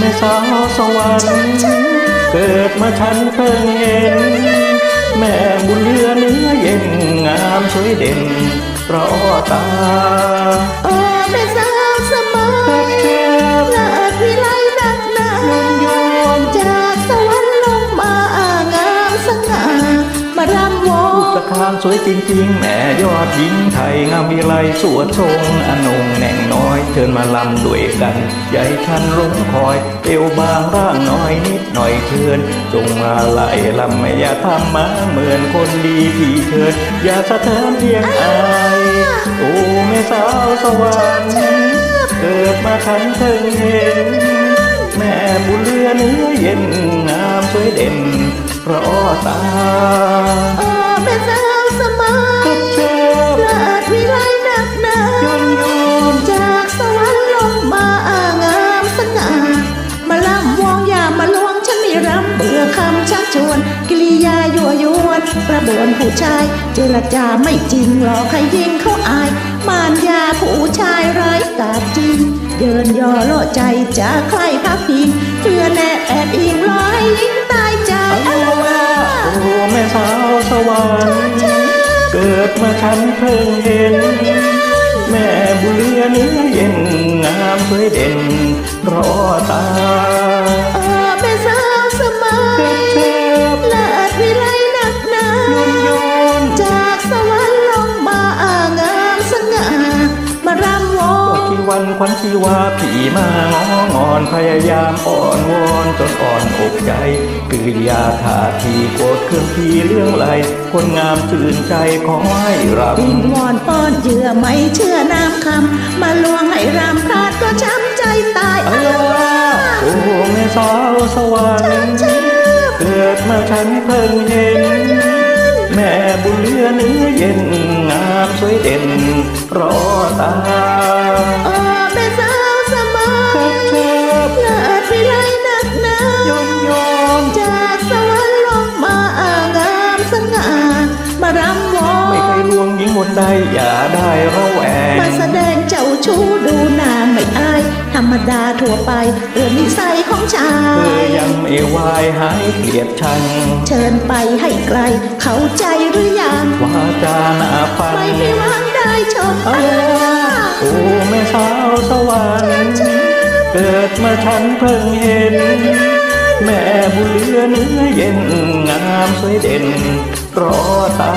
ม่สาวสวรรค์เกิดมาฉันเพิ่งเห็น แม่บุญเรือเนื้อเย็นงามสวยเด่นรอตาางสวยจริงๆแม่ยอดหญิงไทยงามวิไลสวดทรงอนงแหน่งน้อยเชิญมาลำด้วยกันใหญ่ฉันลงคอยเอวบางร่างน้อยนิดหน่อยเชิญจงมาไหลลำไม่อย่าทำมาเหมือนคนดีที่เชิญอย่าสะเทือนเพียงอายโอ้แม่สาวสวรรค์เกิดมาฉันเพิ่งเห็นแม่บุญเรือเนื้อเย็นงามสวยเด่นเพราะตา วนประบวนผู้ชาย เจรจาไม่จริงหลอกให้ยิงเขาอาย มารยาผู้ชายไร้กาจจริง เยินยอล่อใจจะใครพักพิงเพื่อแนบแอบอิงรอให้ยิงตายใจโอ้แม่สาวสวรรค์เกิดมาฉันเพิ่งเห็น แม่บุเรือเนื้อเย็นงามสวยเด่นราะตา วันควันชีวาผีมางองอนพยายามอ่อนวอนจนอ่อนอกใจกิริยาท่าทีโกรธเครื่องทีเรื่องไรคนงามชื่นใจขอให้รับวิงวอนป้อนเยื่อไม่เชื่อน้ำคำมาลวงให้รำพลาดก็ช้ำใจตายเออ้าโอ้แม่สาวสวรรค์เกิดมาฉันเพิ่งเห็นแม่บุญเรือเนื้อเย็นงามสวยเด่นราะตา หญิงคนใดอย่าได้ระแวงมาแสดงเจ้าชู้ดูหน้าไม่อาย ธรรมดาทั่วไปเรื่องนิสัยของชาเธอยยังไม่วายหายเกลียดชัง เชิญไปให้ไกล เข้าใจหรือยังวาจาหน้าฟันไม่มีวางได้ชมเออาอโอ้แม่สาวสวรรค์เกิดมาฉันเพิ่งเห็น แม่บุญเรือเนื้อเย็นงามสวยเด่นเพ รอตา